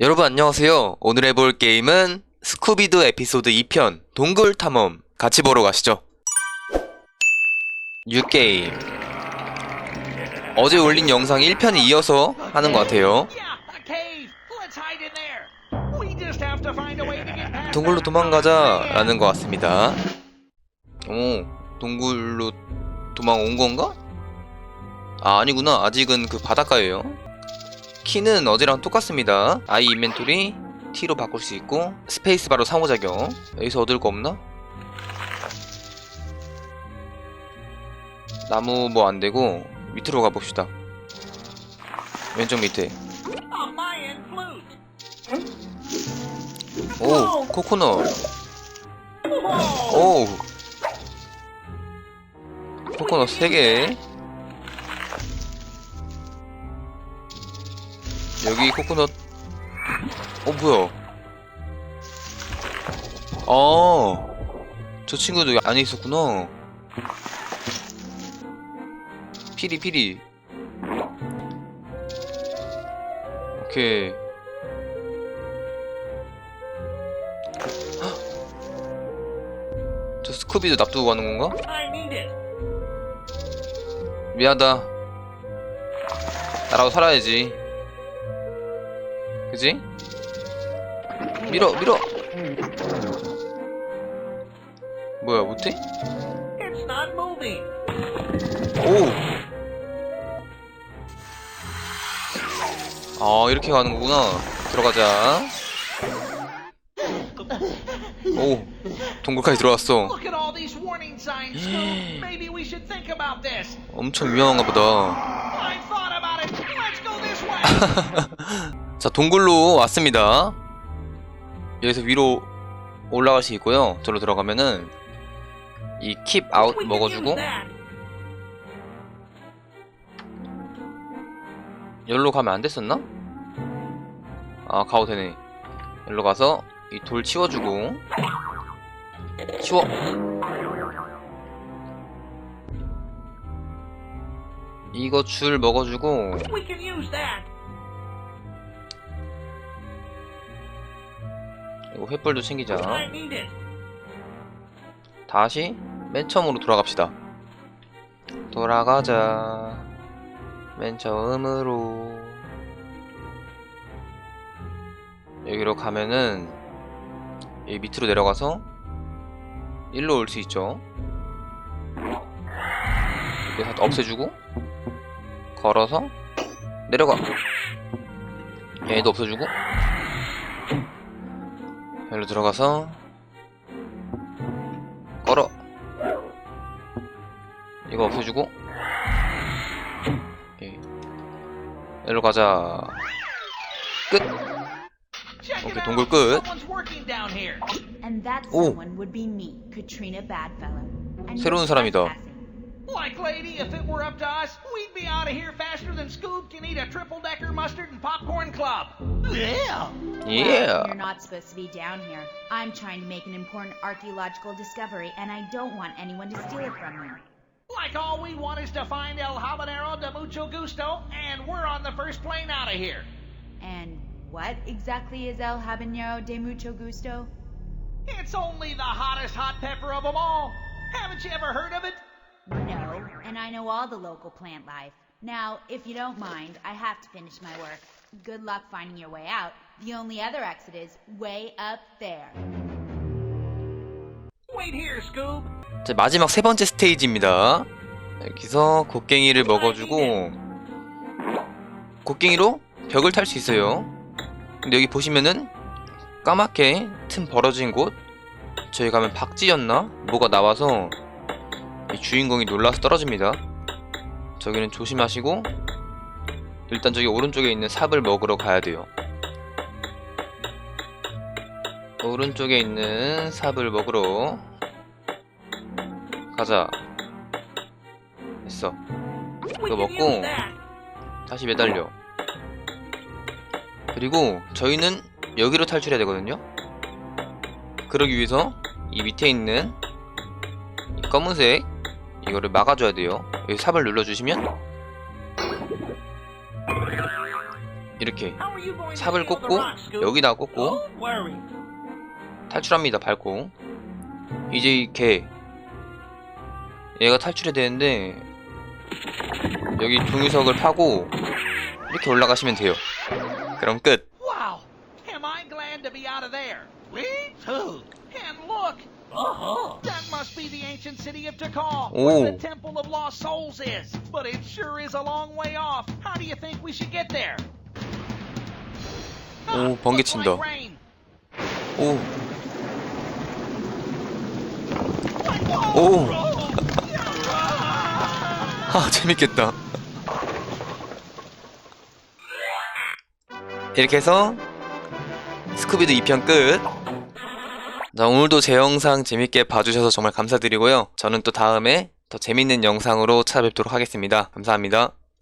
여러분 안녕하세요. 오늘 해볼 게임은 스쿠비드 에피소드 2편 동굴 탐험 같이 보러 가시죠. 뉴게임 어제 올린 영상 1편에 이어서 하는 것 같아요. 동굴로 도망가자. 라는 것 같습니다. 오, 동굴로 도망 온 건가? 아, 아니구나. 아직은 그 바닷가예요. 키는 어제랑 똑같습니다. I 인벤토리 T로 바꿀 수 있고 스페이스바로 상호작용. 여기서 얻을 거 없나? 나무 뭐 안 되고 밑으로 가봅시다. 왼쪽 밑에. 오, 코코넛. 오. 코코넛 3개. 여기 코코넛. 어, 뭐야. 아. 저 친구도 여기 안에 있었구나. 피리, 피리. 오케이. 저 스쿠비도 납두고 가는 건가? 미안하다. 나라고 살아야지. 그지? 밀어, 밀어! 뭐야, 못해? 오! 아, 이렇게 가는 거구나. 들어가자. 오, 동굴까지 들어왔어. 엄청 위험한가 보다. 자, 동굴로 왔습니다. 여기서 위로 올라갈 수 있고요. 저로 들어가면은 이 We can 먹어주고. 여기로 가면 안 됐었나? 아, 가도 되네. 여기로 가서 이 돌 치워주고 치워. 이거 줄 먹어주고 이거 횃불도 챙기자. It. 다시 맨 처음으로 돌아갑시다. 돌아가자. 맨 처음으로. 여기로 가면은 여기 밑으로 내려가서 일로 올 수 있죠. 이거 다 없애주고 걸어서 내려가. 얘도 없애주고 여기로 들어가서 걸어 이거 없애주고 오케이 일로 가자 끝 out. 동굴 끝. 오. 새로운 사람이다. Trespassing. Like, lady, if it were up to us, we'd be out of here faster than Scoob can eat a triple decker mustard and popcorn club. Yeah. Well, yeah You're not supposed to be down here. I'm trying to make an important archaeological discovery, and I don't want anyone to steal it from me. Like all we want is to find El Habanero de Mucho Gusto, and we're on the first plane out of here. And what exactly is El Habanero de Mucho Gusto? It's only the hottest hot pepper of them all. Haven't you ever heard of it? No, and I know all the local plant life. Now, if you don't mind, I have to finish my work. Good luck finding your way out. The only other exit is way up there. Wait here, Scoob. 자, 마지막 세 번째 스테이지입니다 여기서 곡괭이를 먹어주고 곡괭이로 벽을 탈 수 있어요 근데 여기 보시면은 까맣게 틈 벌어진 곳 저희 가면 박쥐였나? 뭐가 나와서 이 주인공이 놀라서 떨어집니다. 저기는 조심하시고 일단 저기 오른쪽에 있는 삽을 먹으러 가야 돼요. 오른쪽에 있는 삽을 먹으러 가자. 됐어. 이거 먹고. 다시 매달려. 그리고 저희는 여기로 탈출해야 되거든요. 그러기 위해서 이 밑에 있는 이 검은색 이거를 막아줘야 돼요. 여기 삽을 눌러주시면 이렇게 삽을 꽂고? 여기다 꽂고. 탈출합니다 밟고 이제 이개 얘가 탈출해야 되는데 여기 종유석을 파고 이렇게 올라가시면 돼요. 그럼 끝 Uh-huh. that must be the ancient city of Oh. where the Temple of Lost Souls is. But it sure is a long way off. How do you think we should get there? 오, 번개 친다. 오! 오. Ah! 아 재밌겠다 이렇게 해서 스쿠비드 2편 끝 자, 오늘도 제 영상 재밌게 봐주셔서 정말 감사드리고요. 저는 또 다음에 더 재밌는 영상으로 찾아뵙도록 하겠습니다. 감사합니다